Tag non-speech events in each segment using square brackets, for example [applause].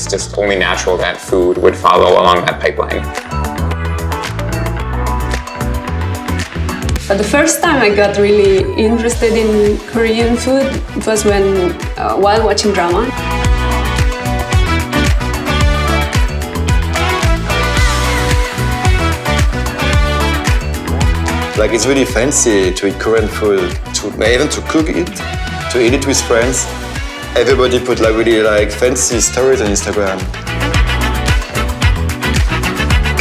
it's just only natural that food would follow along that pipeline. But the first time I got really interested in Korean food was when, uh, while watching drama. Like it's really fancy to eat Korean food, to even to cook it, to eat it with friends. Everybody put like really like fancy stories on Instagram.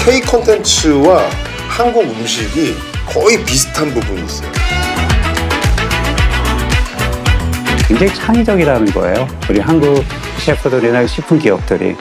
K 콘텐츠와 한국 음식이 거의 비슷한 부분이 있어요. 굉장히 창의적이라는 거예요. 우리 한국 셰프들이나 식품 기업들이.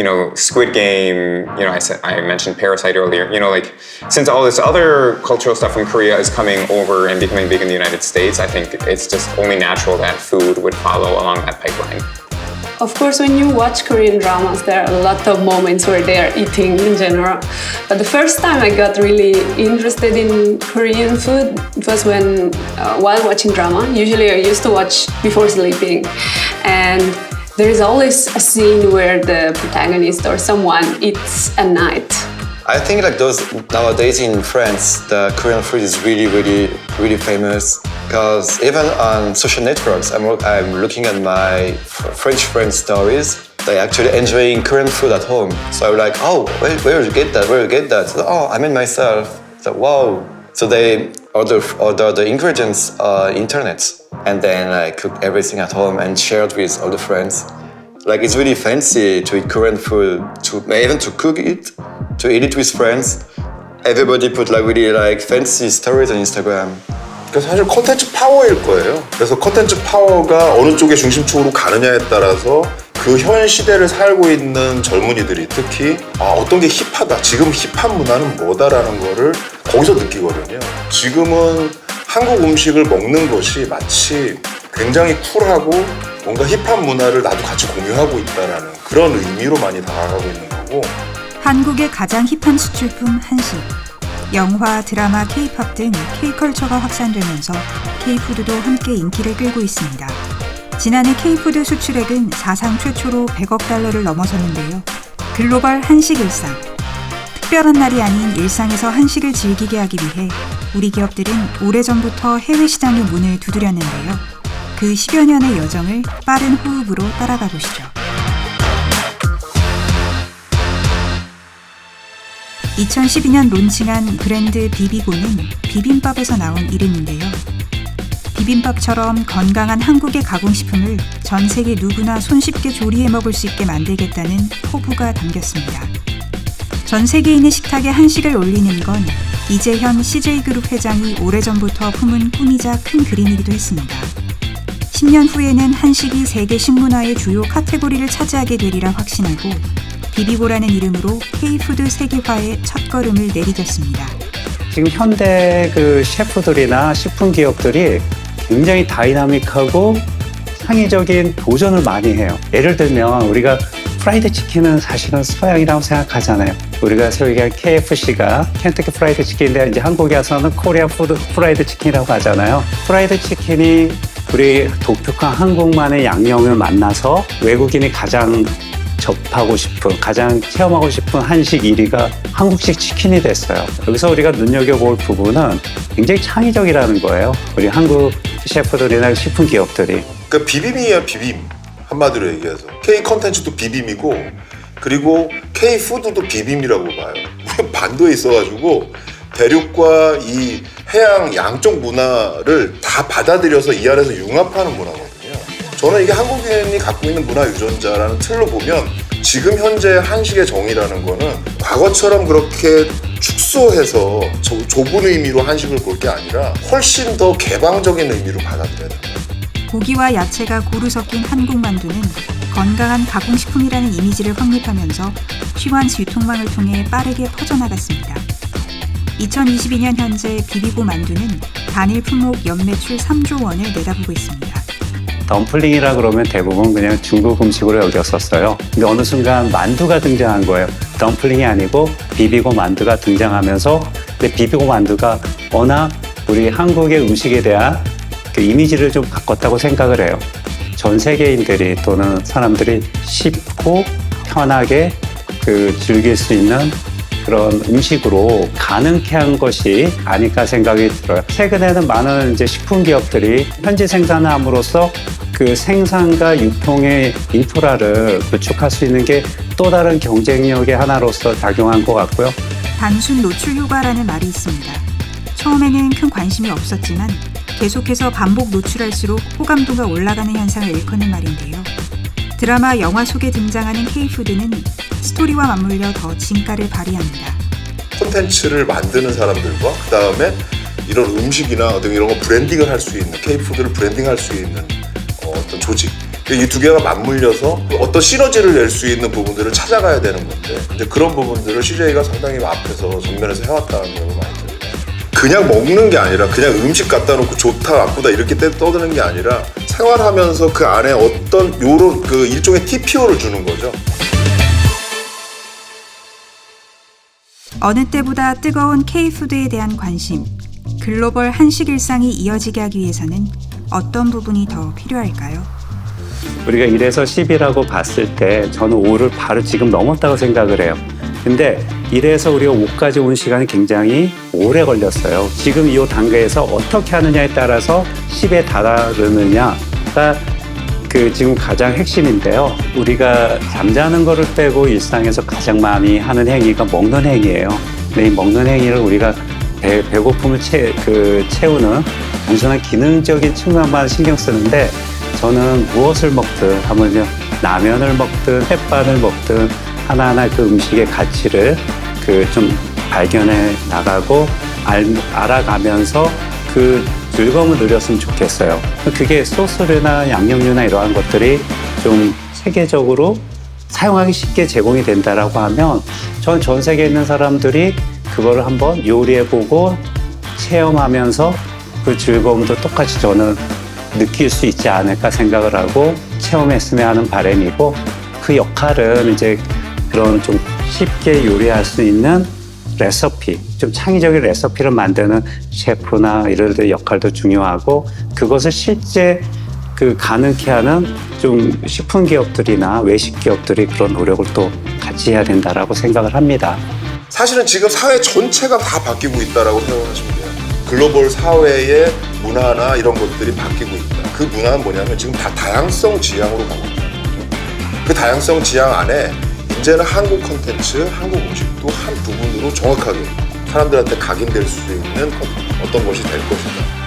You know, Squid Game, you know, I said I mentioned Parasite earlier. You know, like since all this other cultural stuff from Korea is coming over and becoming big in the United States, I think it's just only natural that food would follow along that pipeline. Of course, when you watch Korean dramas, there are a lot of moments where they are eating in general. But the first time I got really interested in Korean food was when, uh, while watching drama. Usually, I used to watch before sleeping, and there is always a scene where the protagonist or someone eats at night. I think like those nowadays in France, the Korean food is really, really, really famous. Because even on social networks, I'm, I'm looking at my French friends' stories. They actually enjoying Korean food at home. So I'm like, oh, where, where did you get that? Where did you get that? So, oh, I made myself. So wow. So they order order the ingredients uh, internet, and then I cook everything at home and shared with all the friends. Like it's really fancy to eat Korean food, to even to cook it, to eat it with friends. Everybody put like really like fancy stories on Instagram. 그러니까 사실 컨텐츠 파워일 거예요. 그래서 컨텐츠 파워가 어느 쪽에 중심축으로 가느냐에 따라서 그 현 시대를 살고 있는 젊은이들이 특히 아, 어떤 게 힙하다. 지금 힙한 문화는 뭐다라는 거를 거기서 느끼거든요. 지금은 한국 음식을 먹는 것이 마치 굉장히 쿨하고 뭔가 힙한 문화를 나도 같이 공유하고 있다라는 그런 의미로 많이 다가가고 있는 거고 한국의 가장 힙한 수출품 한식. 영화, 드라마, 케이팝 등 K컬처가 확산되면서 K푸드도 함께 인기를 끌고 있습니다. 지난해 K푸드 수출액은 사상 최초로 100억 달러를 넘어섰는데요. 글로벌 한식 일상. 특별한 날이 아닌 일상에서 한식을 즐기게 하기 위해 우리 기업들은 오래전부터 해외 시장의 문을 두드렸는데요. 그 10여 년의 여정을 빠른 호흡으로 따라가 보시죠. 2012년 론칭한 브랜드 비비고는 비빔밥에서 나온 이름인데요. 비빔밥처럼 건강한 한국의 가공식품을 전 세계 누구나 손쉽게 조리해 먹을 수 있게 만들겠다는 포부가 담겼습니다. 전 세계인의 식탁에 한식을 올리는 건 이재현 CJ그룹 회장이 오래전부터 품은 꿈이자 큰 그림이기도 했습니다. 10년 후에는 한식이 세계 식문화의 주요 카테고리를 차지하게 되리라 확신하고 비비고라는 이름으로 K푸드 세계화의 첫걸음을 내디뎠습니다. 지금 현대 그 셰프들이나 식품 기업들이 굉장히 다이나믹하고 창의적인 도전을 많이 해요. 예를 들면 우리가 프라이드 치킨은 사실은 서양이라고 생각하잖아요. 우리가 소위 얘기한 KFC가 켄터키 프라이드 치킨인데 이제 한국에 와서는 코리아 푸드 프라이드 치킨이라고 하잖아요. 프라이드 치킨이 우리 독특한 한국만의 양념을 만나서 외국인이 가장 접하고 싶은, 가장 체험하고 싶은 한식 1위가 한국식 치킨이 됐어요. 여기서 우리가 눈여겨볼 부분은 굉장히 창의적이라는 거예요. 우리 한국 셰프들이나 식품 기업들이. 그러니까 비빔이야 비빔 한마디로 얘기해서 K 컨텐츠도 비빔이고 그리고 K 푸드도 비빔이라고 봐요. [laughs] 반도에 있어가지고 대륙과 이 해양 양쪽 문화를 다 받아들여서 이 안에서 융합하는 문화거든요. 저는 이게 한국인이 갖고 있는 문화 유전자라는 틀로 보면 지금 현재 한식의 정의라는 거는 과거처럼 그렇게 축소해서 저- 좁은 의미로 한식을 볼 게 아니라 훨씬 더 개방적인 의미로 받아들여야 돼요. 고기와 야채가 고루 섞인 한국 만두는 건강한 가공식품이라는 이미지를 확립하면서 시완스 유통망을 통해 빠르게 퍼져나갔습니다. 2022년 현재 비비고 만두는 단일 품목 연매출 3조 원을 내다보고 있습니다. 덤플링이라 그러면 대부분 그냥 중국 음식으로 여겼었어요. 근데 어느 순간 만두가 등장한 거예요. 덤플링이 아니고 비비고 만두가 등장하면서 근데 비비고 만두가 워낙 우리 한국의 음식에 대한 그 이미지를 좀 바꿨다고 생각을 해요. 전 세계인들이 또는 사람들이 쉽고 편하게 그 즐길 수 있는 그런 음식으로 가능케 한 것이 아닐까 생각이 들어요. 최근에는 많은 이제 식품 기업들이 현지 생산을 함으로써 그 생산과 유통의 인프라를 구축할 수 있는 게 또 다른 경쟁력의 하나로서 작용한 것 같고요. 단순 노출 효과라는 말이 있습니다. 처음에는 큰 관심이 없었지만 계속해서 반복 노출할수록 호감도가 올라가는 현상을 일컫는 말인데요. 드라마, 영화 속에 등장하는 K푸드는 스토리와 맞물려 더 진가를 발휘합니다. 콘텐츠를 만드는 사람들과 그 다음에 이런 음식이나 어떤 이런 거 브랜딩을 할 수 있는 K푸드를 브랜딩할 수 있는 어, 어떤 조직 이 두 개가 맞물려서 어떤 시너지를 낼 수 있는 부분들을 찾아가야 되는 건데 근데 그런 부분들을 CJ가 상당히 앞에서 정면에서 해왔다는 점을 많이. 그냥 먹는 게 아니라 그냥 음식 갖다 놓고 좋다 나쁘다 이렇게 떠- 떠드는 게 아니라 생활하면서 그 안에 어떤 요런 그 일종의 TPO를 주는 거죠. 어느 때보다 뜨거운 K푸드에 대한 관심, 글로벌 한식 일상이 이어지게 하기 위해서는 어떤 부분이 더 필요할까요? 우리가 1에서 10이라고 봤을 때 저는 5를 바로 지금 넘었다고 생각을 해요. 근데 1에서 우리가 5까지 온 시간이 굉장히 오래 걸렸어요. 지금 이 단계에서 어떻게 하느냐에 따라서 10에 달하느냐가 그 지금 가장 핵심인데요. 우리가 잠자는 거를 빼고 일상에서 가장 많이 하는 행위가 먹는 행위예요. 근데 이 먹는 행위를 우리가 배, 배고픔을 채, 그 채우는 단순한 기능적인 측면만 신경 쓰는데 저는 무엇을 먹든 하면요 라면을 먹든 햇반을 먹든 하나하나 그 음식의 가치를 그 좀 발견해 나가고 알, 알아가면서 그 즐거움을 누렸으면 좋겠어요. 그게 소스류나 양념류나 이러한 것들이 좀 세계적으로 사용하기 쉽게 제공이 된다라고 하면 전 전 세계에 있는 사람들이 그거를 한번 요리해보고 체험하면서 그 즐거움도 똑같이 저는 느낄 수 있지 않을까 생각을 하고 체험했으면 하는 바람이고 그 역할은 이제 그런 좀 쉽게 요리할 수 있는 레시피, 좀 창의적인 레시피를 만드는 셰프나 이런 데 역할도 중요하고 그것을 실제 그 가능케 하는 좀 식품 기업들이나 외식 기업들이 그런 노력을 또 같이 해야 된다라고 생각을 합니다. 사실은 지금 사회 전체가 다 바뀌고 있다라고 생각하시면 돼요. 글로벌 사회의 문화나 이런 것들이 바뀌고 있다. 그 문화는 뭐냐면 지금 다 다양성 지향으로 가고 거죠. 그 다양성 지향 안에 이제는 한국 콘텐츠, 한국 음식도 한 부분으로 정확하게 사람들한테 각인될 수 있는 어떤 것이 될 것이다.